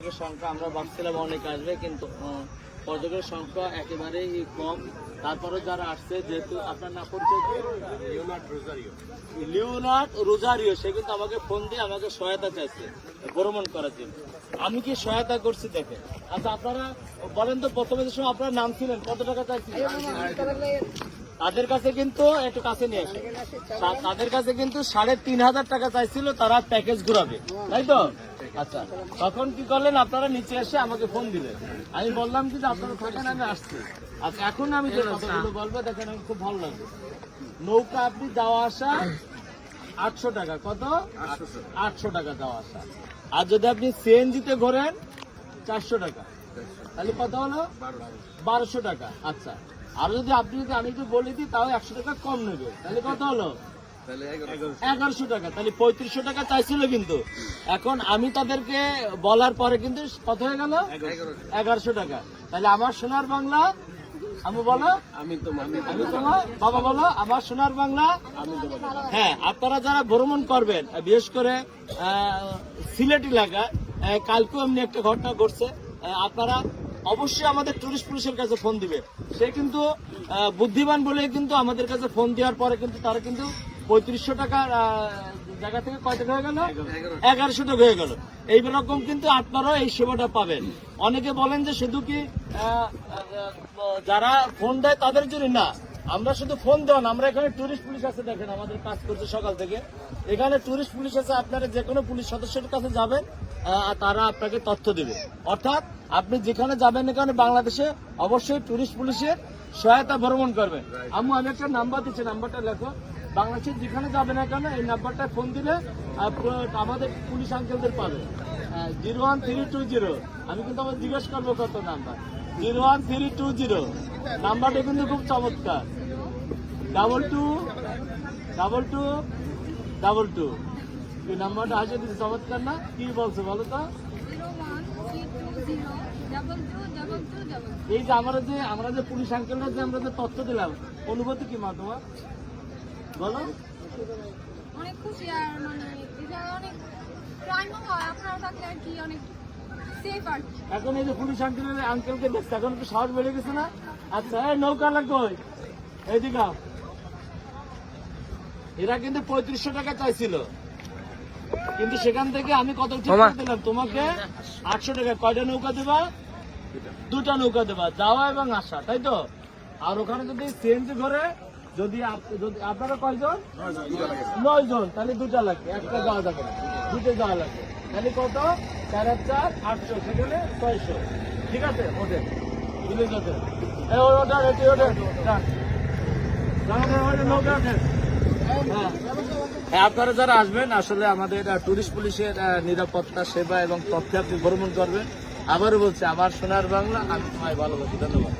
পর্যটকের সংখ্যা আমরা ভাবছিলাম অনেক আসবে কিন্তু পর্যটকের সংখ্যা একেবারেই কম। তারপরে যারা আসছে যেহেতু আপনার না পরিচয়? Leonard Rosario. সে কিন্তু আমাকে ফোন দিয়ে আমাকে সহায়তা চাইছে ভ্রমণ করার জন্য। আমি কি সহায়তা করছি দেখে আচ্ছা আপনারা বলেন তো প্রথমে যে সময় আপনার নাম ছিলেন কত টাকা চাইছিলেন? তাদের কাছে কিন্তু একটু কাছে নিয়ে আসে তাদের কাছে কিন্তু সাড়ে তিন হাজার টাকা চাইছিল তারা প্যাকেজ ঘুরাবে। তাই তো? আচ্ছা তখন কি করলেন? আপনারা নিচে এসে আমাকে ফোন দিলেন। আমি বললাম কি যে আপনারা থাকেন আমি আসছি। আচ্ছা এখন আমি যে কথাগুলো বলব দেখেন আমি খুব ভালো লাগবে নৌকা আপনি যাওয়া আসা আটশো টাকা। কত? আটশো টাকা যাওয়া আসা। আর যদি আপনি সিএনজিতে ঘোরেন চারশো টাকা। তাহলে কত হলো? বারোশো টাকা। আচ্ছা আর যদি আপনি যদি আমি যদি বলে দিই তাও একশো টাকা কম নেবে। তাহলে কত হলো? এগারোশো। টাকা তাহলে পঁয়ত্রিশশো টাকা চাইছিল কিন্তু। এখন আমি তাদেরকে বলার পরে কিন্তু কত হয়ে গেল? এগারোশো। টাকা। তাহলে আমার সোনার বাংলা আমি বলো। আমি তোমার আমি তোমার বাবা বলো আমার সোনার বাংলা। হ্যাঁ আপনারা যারা ভ্রমণ করবেন বিশেষ করে সিলেট এলাকায় আহ, কালকেও এমনি একটা ঘটনা ঘটছে। আপনারা অবশ্যই আমাদের টুরিস্ট পুলিশের কাছে ফোন দিবে সে কিন্তু বুদ্ধিমান বলে কিন্তু আমাদের কাছে ফোন দেওয়ার পরে কিন্তু তারা কিন্তু পঁয়ত্রিশশো টাকার জায়গা থেকে কয় টাকা হয়ে গেল? এগারোশো টাকা হয়ে গেল। এই রকম কিন্তু আপনারাও এই সেবাটা পাবেন। অনেকে বলেন যে শুধু কি যারা ফোন দেয় তাদের জন্য না। আমরা শুধু ফোন দেওয়া না, আমরা এখানে টুরিস্ট পুলিশ আছে দেখেন, আমাদের কাজ করছে সকাল থেকে। এখানে টুরিস্ট পুলিশ আছে, আপনারা যে কোনো পুলিশ সদস্যের কাছে যাবেন তারা আপনাকে তথ্য দেবে। অর্থাৎ আপনি যেখানে যাবেন এখানে বাংলাদেশে অবশ্যই টুরিস্ট পুলিশের সহায়তা ভ্রমণ করবেন। আম্মু, আমি একটা নাম্বার দিচ্ছি, নাম্বারটা লেখো। বাংলাদেশের যেখানে যাবে না কেন এই নাম্বারটা ফোন দিলে আমাদের পুলিশ আঙ্কেলদের পাবে। Zero one three two zero. আমি কিন্তু আমার জিজ্ঞেস করব কত number. Zero one three two zero. নাম্বারটা কিন্তু খুব চমৎকার। Double two double two double two. এই নাম্বারটা আসে দিচ্ছে চমৎকার না? কি বলছো বলো তো? এই যে আমরা যে আমরা যে পুলিশ আঙ্কেলরা যে আমরা যে তথ্য দিলাম অনুভূতি কি মা তোমার? বলো। অনেক খুশি আর মানে এটা অনেক ক্রাইমও হয় আপনারা থাকলে আর কি অনেক সেফ আর এখন এই যে পুলিশ আঙ্কেলের আঙ্কেলকে দেখছে এখন একটু সাহস বেড়ে গেছে না? আচ্ছা এই নৌকা লাগবে এইদিকে এরা কিন্তু পঁয়ত্রিশশো টাকা চাইছিল। কিন্তু সেখান থেকে আমি কত করে দিলাম? তোমাকে আটশো টাকা। কয়টা নৌকা দেবা? দুটা নৌকা দেবা। যাওয়া এবং আসা তাই তো? আর ওখানে যদি সিএনজি ঘরে যদি যদি আপনারা কয়জন? নয় জন তাহলে দুটা লাগবে একটা যাওয়া যাবে না। দুটো যাওয়া লাগবে তাহলে কত? চার হাজার চার আটশো সেখানে ছয়শো। ঠিক আছে? এটি নৌকা ওঠেন। হ্যাঁ। হ্যাঁ, আপনারা যারা আসবেন আসলে আমাদের টুরিস্ট পুলিশের নিরাপত্তা সেবা এবং তথ্যে আপনি ভ্রমণ করবেন। আবারও বলছি আমার সোনার বাংলা আমি তোমায় ভালোবাসি। ধন্যবাদ।